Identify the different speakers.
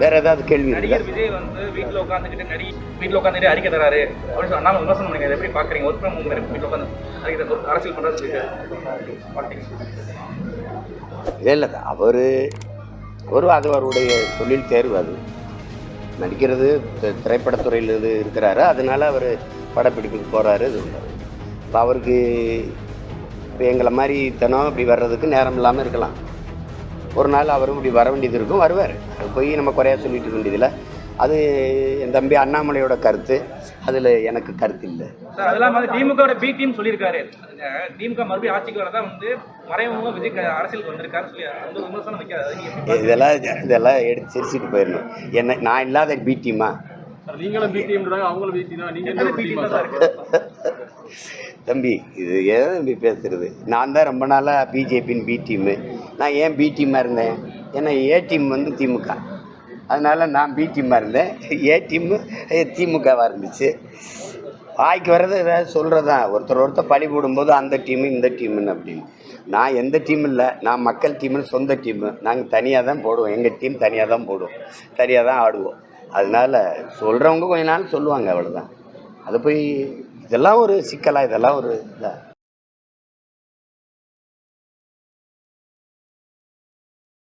Speaker 1: வேற ஏதாவது கேள்வி
Speaker 2: நடிகர் விஜய் வந்து வீட்டில் உட்காந்துக்கிட்டு நடி வீட்டில் உட்காந்துட்டு அறிக்கை தராரு அப்படின்னு நாம விமர்சனம் பண்ணீங்க எப்படி பார்க்குறீங்க ஒர்க் ஃப்ரம் ஹோம் வீட்டில் உட்காந்து அறிக்கை அரசியல் பாலிடிக்ஸ்
Speaker 1: இல்லை அவர் ஒரு அது அவருடைய தொழில் தேர்வு அது. நடிக்கிறது திரைப்படத்துறையில் இது இருக்கிறாரு. அதனால அவர் படப்பிடிப்புக்கு போகிறாரு இது இப்போ அவருக்கு இப்போ எங்களை மாதிரி தினம் இப்படி வர்றதுக்கு நேரம் இல்லாமல் இருக்கலாம். ஒரு நாள் அவரும் இப்படி வர வேண்டியது இருக்கும் வருவார். அது போய் நம்ம குறையா சொல்லிட்டு இருக்க வேண்டியதில்லை. அது என் தம்பி அண்ணாமலையோட கருத்து. அதில் எனக்கு கருத்து இல்லை.
Speaker 2: சார் அதெல்லாம் வந்து திமுகவோட பி டீம் சொல்லியிருக்காரு. திமுக மறுபடியும் ஆட்சிக்கு வரதா வந்து மறைமுகமாக விஜய் அரசியலுக்கு வந்திருக்காருன்னு சொல்லி அந்த விமர்சனம் வைக்காது
Speaker 1: இதெல்லாம் இதெல்லாம் எடுத்து சிரிச்சிட்டு போயிடணும். என்ன நான் இல்லாத பி டீமா
Speaker 3: நீங்களும் அவங்களும் நீங்க
Speaker 2: பார்க்கறது?
Speaker 3: என்ன
Speaker 2: பி டீம்
Speaker 3: டீமா
Speaker 2: தான்
Speaker 3: சார்?
Speaker 2: இருக்கு?
Speaker 1: தம்பி இது ஏன் தம்பி பேசுறது? நான் தான் ரொம்ப நாளாக பிஜேபின்னு பி டீமு நான் ஏன் பி டீமாக இருந்தேன்? ஏன்னா ஏ டீம் வந்து திமுக. அதனால் நான் பி டீமாக இருந்தேன். ஏ டீமு திமுகவாக இருந்துச்சு. வாய்க்கு வர்றது ஏதாவது சொல்கிறது தான் ஒருத்தர் ஒருத்தர் பழி போடும்போது அந்த டீமு இந்த டீமுன்னு அப்படின்னு. நான் எந்த டீம் இல்லை. நான் மக்கள் டீமுன்னு சொந்த டீமு நாங்கள் தனியாக தான் போடுவோம். எங்கள் டீம் தனியாக தான் போடுவோம். தனியாக தான் ஆடுவோம். அதனால சொல்கிறவங்க கொஞ்ச நாள் சொல்லுவாங்க அவ்வளோதான் அது போய் இதெல்லாம் ஒரு சிக்கலாக இதெல்லாம் ஒரு இதாக